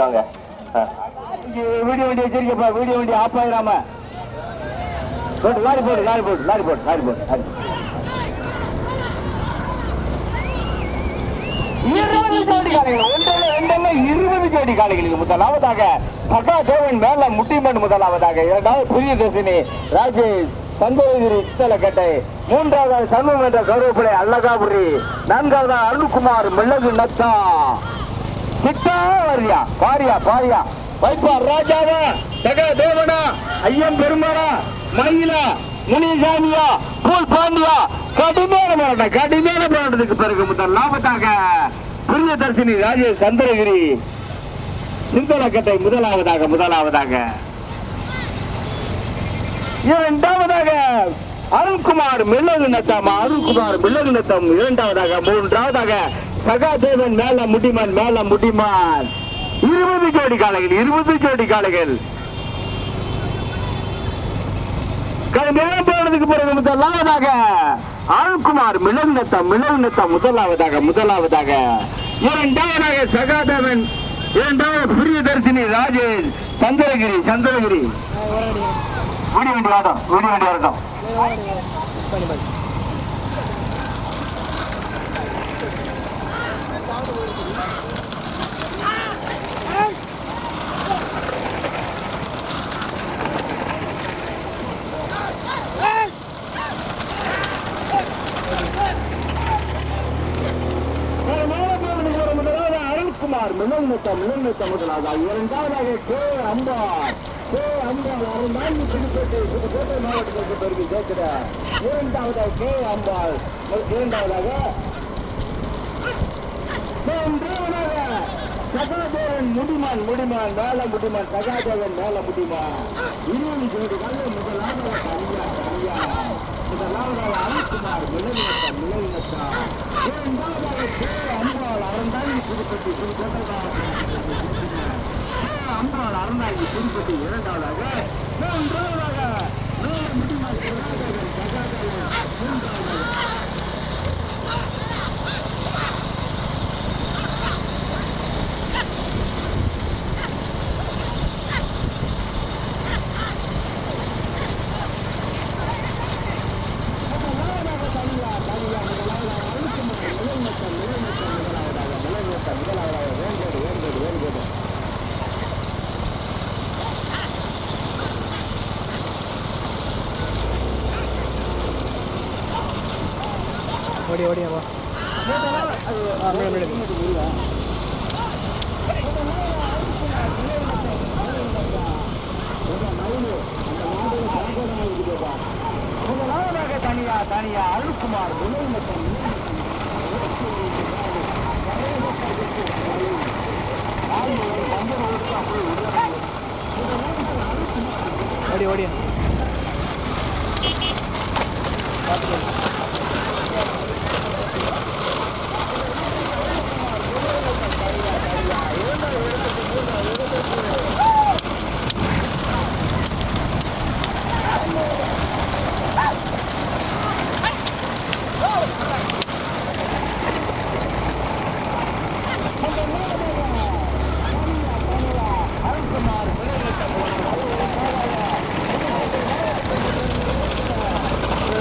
வாங்க. வீடியோ வண்டி வச்சிருக்கப்பா வீடியோ வண்டி ஆஃப் ஆயிராம. போட்டு லாரி போடு லாரி போடு லாரி போடு லாரி போடு லாரி இருபது ஜோடி காளைகள். ஒன்றல்ல ரெண்டல்ல இருபது ஜோடி காளைகளுக்கு முதலாவதாக. சகா தேவன் மேல முட்டிமன் முதலாவதாக. இரண்டாவது புதிய தசினி ராஜேஷ் சந்தோகிரி சித்தலக்கட்டை. மூன்றாவது சண்முகம் என்ற கருவேப்பிலை அல்லகாபுரி நான்காவது அருண்குமார் மிளகு நத்தா. சித்தா வரியா பாரியா பாரியா வைப்பா ராஜாவா? சகா தேவனா? ஐயன் பெருமானா? மயிலா? முனிசாமியா? பூல் பாண்டியா? கடுமையான போராட்டம் கடுமையான போராட்டத்துக்கு பிறகு முதல் லாபத்தாக பிரியதர்சினி ராஜேஷ் சந்திரகிரி சிந்தனக்கட்டை முதலாவதாக முதலாவதாக. இரண்டாவதாக அருண்குமார் மில்லகு நத்தம் அருண்குமார் மில்லகு நத்தம் இரண்டாவதாக மூன்றாவதாக சகாதேவன் மேல முடிமான் மேல முடிமான். இருபது ஜோடி காளைகள் இருபது ஜோடி காளைகள். கடுமையான போனதுக்கு பிறகு முதலாவதாக அருண்குமார் மிளகு நத்தம் மிளகு நத்தம் முதலாவதாக முதலாவதாக. இரண்டாவதாக சகாதேவன் இரண்டாவது பிரியதர்சினி ராஜேஷ் சந்திரகிரி சந்திரகிரி. ஓடி வண்டி ஆட்டம் வீடு வண்டி அருண்குமார் மிளகுத்தம் மிளகுத்தம் முதலாக இரண்டாவதாக கே அம்பார் கே அம்பாள் அருந்தாண்டி புதுக்கோட்டை புதுக்கோட்டை மாவட்டத்திற்கு பெருகி சேர்க்கிறார் இரண்டாவதாக கே அம்பாள். இரண்டாவதாக மூன்றாவதாக சகாதேவன் முடிமான் முடிமான் மேல முடிமான் சகாதேவன் மேல முடிமான். இருபது ஜோடி கல்ல முதலாவதாக தனியா தனியா முதலாவதாக அருண்குமார் மிளகுத்தம் மிளகுத்தம் இரண்டாவதாக கே அம்பாள் அறந்தாங்கி புதுப்பட்டி புதுக்கோட்டை மாவட்டம் அம்பாள் அறந்தாங்கி குறிப்பிட்டு இரண்டாவதாக மூன்றாவதாக மேல முடிமான் சகாதேவன் சகாதேவன் மூன்றாவதாக ஓடி ஓடியா வா தனியா தனியா அருள்குமார் வினய் மற்றும் ஓடி ஓடியா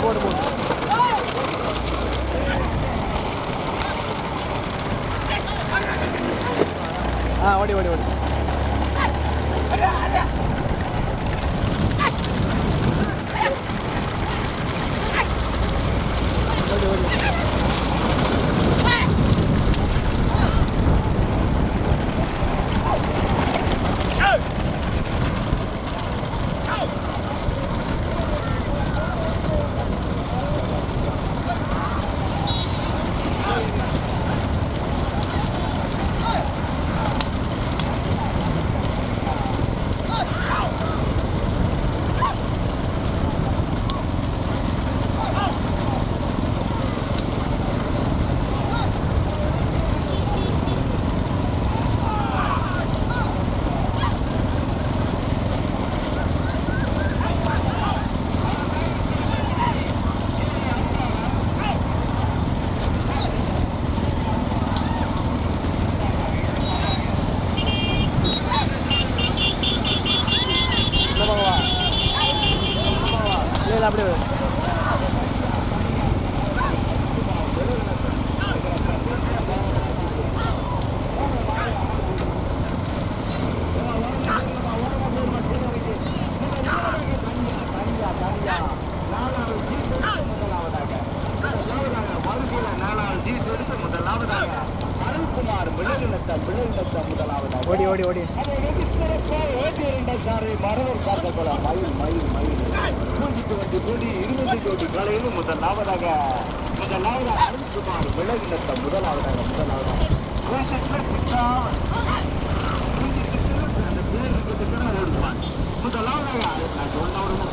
போட்டு போட்டு ஆ ஓடி ஓடி આપણે ஓடி ஓடி ஓடி. முதலாவதாக முதலாவதாக அருண்குமார் விலகினத்தை முதலாவதாக முதலாவதாக முதலாவதாக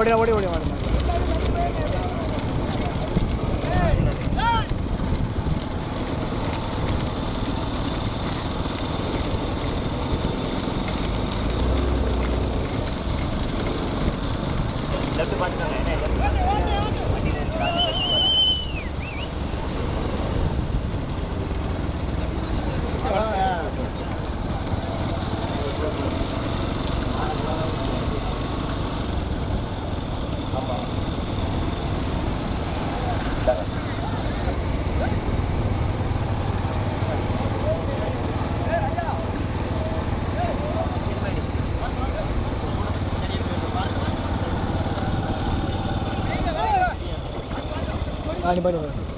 ഓടി ഓടി ഓടി பாடி பாடி வரும்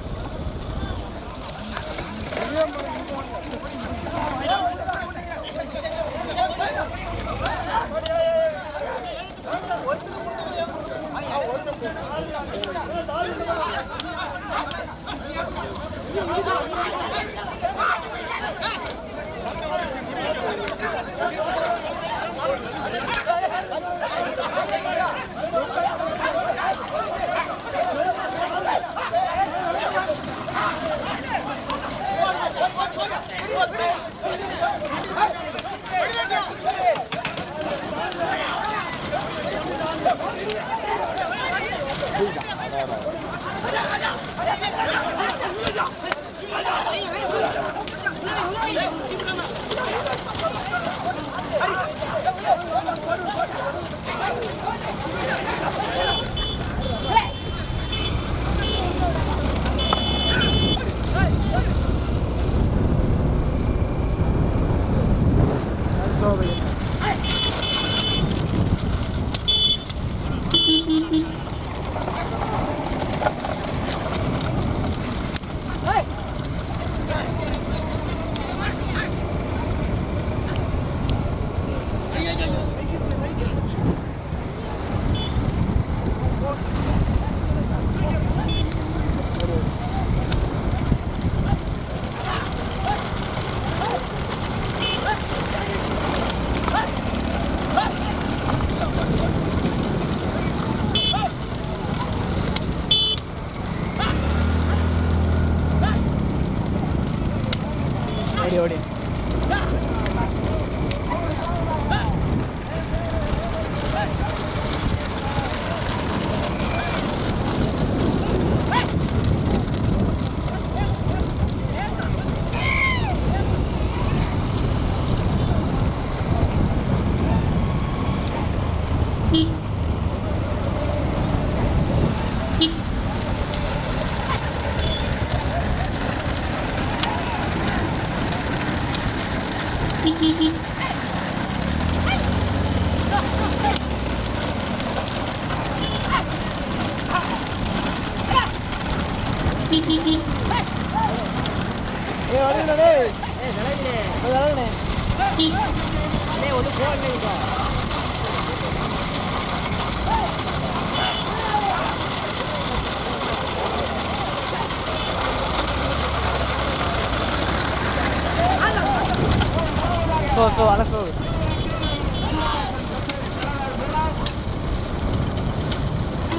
slow, slow, anak slow.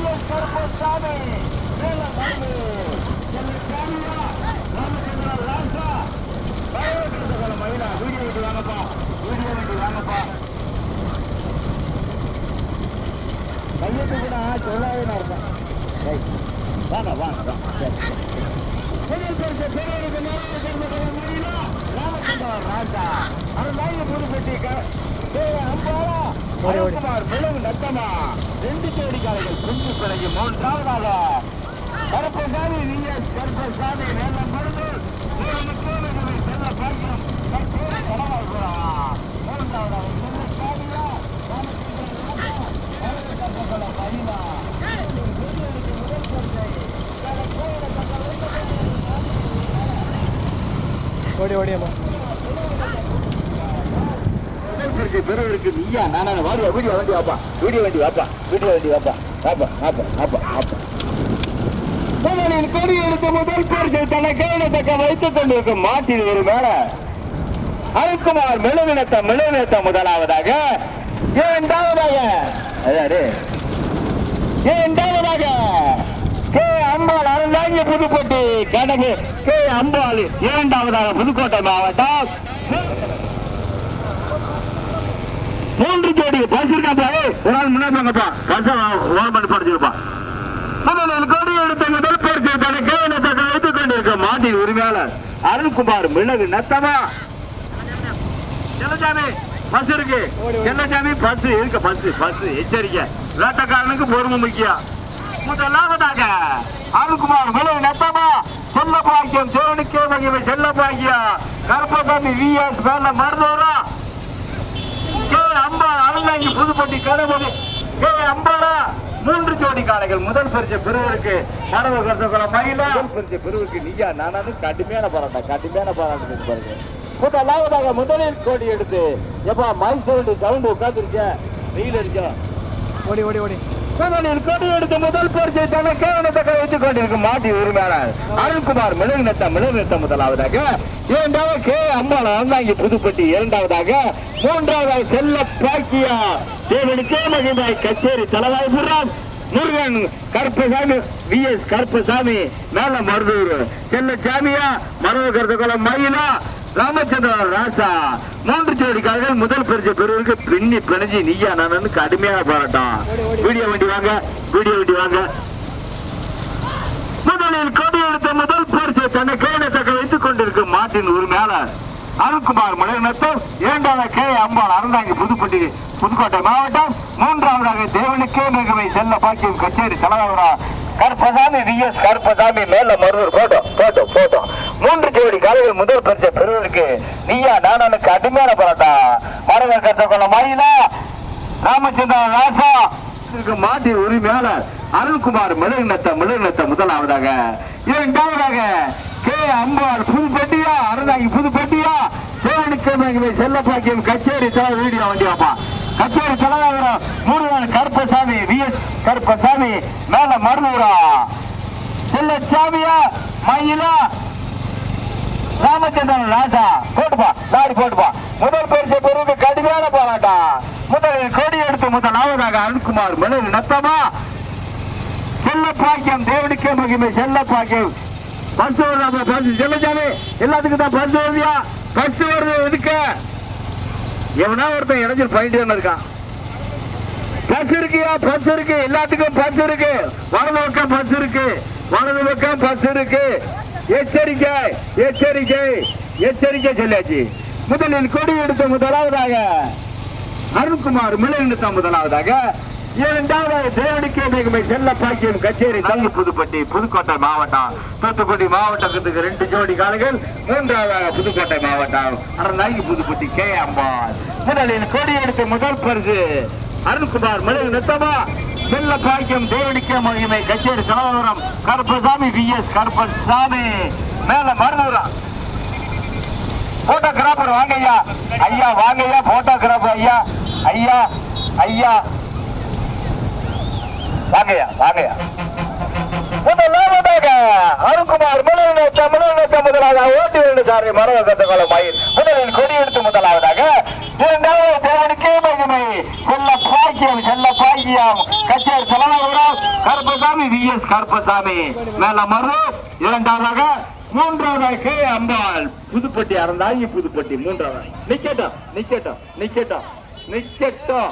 Yes, sir, for Tommy. Yes, sir, for Tommy. இல்லைங்க சோ சோ அன சோ கையெழுத்து கூட சொல்லாவே நான் இருப்பேன் ரைட். வாங்க வாங்க வாங்க சரி. ராஜா. அவன் வாங்கி புதுப்பட்டி மிளகு நத்தமா. ரெண்டு ஜோடி காளைகள் குஞ்சு பிறகு மூன்றாவதாக கருப்பசாமி விஎஸ் கருப்பசாமி நேரம் மருந்து கோவில்களை செல்ல பார்க்கிறோம். தற்போது கடவாய் போறா மூன்றாவதாக செல்ல சாமியா? ஓடி ஓடி நீயா? நானா வீடியோ வண்டி வாப்பா. வீடியோ வண்டி வாப்பா. வீடியோ வண்டி வாப்பா. வாப்பா வாப்பா வாப்பா வாப்பா. முதலில் கொடி எடுத்த முதல் பரிசை தன்னை கையிடத்தக்க வைத்துக் கொண்டிருக்கும் மாட்டில் ஒரு மேல. அருக்குமார் மெழுவினத்த மெழுவினத்த முதலாவதாக. இரண்டாவதாக இரண்டாவதாக கே அம்பாள் அருந்தாங்க புதுக்கோட்டை கடவு கே அம்பாள் இரண்டாவதாக புதுக்கோட்டை மாவட்டம். மூன்று ஜோடி பஸ் இருக்காப்பா ஒரு ஆள் முன்னாடி வாங்கப்பா. பஸ் ஓரம் பண்ணி படிச்சிருப்பா தனக்கே பரிசு தன்னை கையிடத்தக்க வைத்துக் கொண்டிருக்கும் மாட்டின் உரிமையாளர் அருண்குமார் மிளகு நத்தமா செல்லசாமி பஸ் இருக்கு ஓடி, ஓடி. பஸ் இருக்கு பஸ் பஸ் எச்சரிக்கை வேட்டக்காரனுக்கு பொறுமை முக்கியம் முதலாவதாக அருண்குமார் மிளகு நத்தமா செல்ல பாக்கியம் தேவனுக்கே மகிமை செல்ல பாக்கியம் கருப்பசாமி விஎஸ் மேல மருந்தூரா கே அம்பாள் அருந்தாங்கி புதுப்பட்டி கடவுள் கே அம்பாளா மூன்று ஜோடி காளைகள். முதல் பரிசு பெறுவதற்கு மரபு கருத்துக்களை மயிலா. முதல் பரிசு பெறுவதற்கு நீயா நானும் கடுமையான போராட்டம் கடுமையான போராட்டம் பாருங்க. முதலாவதாக முதலில் கோடி எடுத்து எப்பா மைசூர் சவுண்ட் உட்காந்துருக்க வெயில் அடிச்சா ஓடி ஓடி ஓடி. முதலில் கொடி எடுத்து முதல் பரிசை தன்னை கேவனத்தக்க வைத்துக் கொண்டிருக்கும் மாட்டி உரிமையாளர் அருண்குமார் மிளகுநத்த மிளகுநத்த முதலாவதாக. இரண்டாவது கே. அம்பாள் அறந்தாங்கி புதுப்பட்டி இரண்டாவதாக. மூன்றாவது செல்ல பாக்கியா. தேவனுக்கே மகிமாய் கச்சேரி தலவாய் புறான் முருகன் கருப்பசாமி வி. எஸ். கருப்பசாமி மேல மருதூர். செல்ல சாமியா மரபு கருத்துக்குளம் மயிலா ராமச்சந்திரன் ராசா மூன்று ஜோடிக்காரர்கள் முதல் பரிசு பெறுவதற்கு பின்னி பிணைஞ்சி நீயா நான் கடுமையான போராட்டம். வீடியோ வண்டி வாங்க வீடியோ வண்டி வாங்க. முதலில் கொடி எடுத்த முதல் பரிசு தன்னை கையிடத்தக்க வைத்துக் கொண்டிருக்கும் மாட்டின் உரிமையாளர் அருண்குமார் மலைநத்தம் இரண்டாவது கே. அம்பாள் அறந்தாங்கி புதுப்பட்டி புதுக்கோட்டை மாவட்டம். மூன்றாவதாக தேவனுக்கே மிகவை செல்ல பாக்கியம் கச்சேரி தலைவராக கருப்பசாமி வி எஸ் கருப்பசாமி மேல மருதூர் போட்டோ போட்டோ போட்டோ மூன்று ஜோடி காலையில் முதல் பரிசை பெறுவதற்கு நீயா நானனுக்கு அடிமையான போராட்டம். மரவர் கற்றுக்கொள்ள மயிலா ராமச்சந்திரன் ராசா. இதற்கு மாட்டி உரிமையாளர் அருண்குமார் மிளகுநத்த மிளகுநத்த முதலாவதாக. இரண்டாவதாக கே. அம்பாள் புதுப்பட்டியா அருணாகி புதுப்பட்டியா. தேவனுக்கு செல்ல பாக்கியம் கச்சேரி தலைவர் வீடியோ வண்டி கச்சேரி கச்சேரி தலைவர் நாள் கருப்பசாமி வி எஸ் கருப்பசாமி மேல மருதூரா. செல்லச்சாமியா மயிலா ராமச்சந்திரன் ராஜா. போட்டுப்பா லாரி போட்டுப்பா. முதல் பரிசு பெறுவது கடுமையான போராட்டம். முதலில் கொடி எடுத்து முதலாவதாக அருண்குமார் மிளகு நத்தமா. செல்ல பாக்கியம் தேவனுக்கே மகிமை செல்ல பாக்கியம். பஸ் வருதா பஸ் செல்லச்சாமி எல்லாத்துக்கும் தான் பஸ் வருதியா? பஸ் வருது எதுக்கு? எவனா ஒருத்தன் இணைஞ்சு பண்ணிட்டு இருக்கான் பஸ் இருக்கியா பஸ் இருக்கு எல்லாத்துக்கும் பஸ் இருக்கு. வலது பக்கம் பஸ் இருக்கு வலது பக்கம் பஸ் இருக்கு. எச்சரிக்கை எச்சரிக்கை எச்சரிக்கை சொல்லியாச்சு. முதலில் கொடி எடுத்த முதலாவதாக அருண்குமார் மிளகுத்த முதலாவதாக இரண்டாவது தேவனுக்கே மிகுமை செல்ல பாக்கியம் கச்சேரி தங்கி புதுப்பட்டி புதுக்கோட்டை மாவட்டம். தூத்துக்குடி மாவட்டத்துக்கு ரெண்டு ஜோடி காலைகள் மூன்றாவதாக புதுக்கோட்டை மாவட்டம். அறந்தாங்கி புதுப்பட்டி கே அம்பாள். முதலில் கொடி எடுத்த முதல் பரிசு அருண்குமார் மிளகு நித்தமா செல்ல பாக்கியம் தேவனுக்கே மகிமை. கச்சேரி தலைவரம் கருப்பசாமி வி. எஸ். கருப்பசாமி. மேல மருதூரா. போட்டோகிராஃபர் வாங்க ஐயா ஐயா வாங்க ஐயா போட்டோகிராஃபர் ஐயா. ஐயா ஐயா. வாங்கய்யா வாங்கய்யா. முதலாவதாக அருண்குமார் முதலில் தமிழக முதலாவதாக ஓட்டி வேண்டும் சாரி மரவ கத்தகோல மயில். முதலில் கொடி எடுத்து முதலாவதாக இரண்டாவது தேவனுக்கே மகிமை. செல்ல பாக்கியம் செல்ல பாக்கியம். கச்சேரி செலவாகிறோம் கருப்பசாமி வி. எஸ். கருப்பசாமி. மேல மறு இரண்டாவதாக மூன்றாவதாக கே. அம்பாள். புதுப்பட்டி அறந்தாங்க புதுப்பட்டி மூன்றாவது நிக்கட்டும் நிக்கட்டும் நிக்கட்டும் நிக்கட்டும்.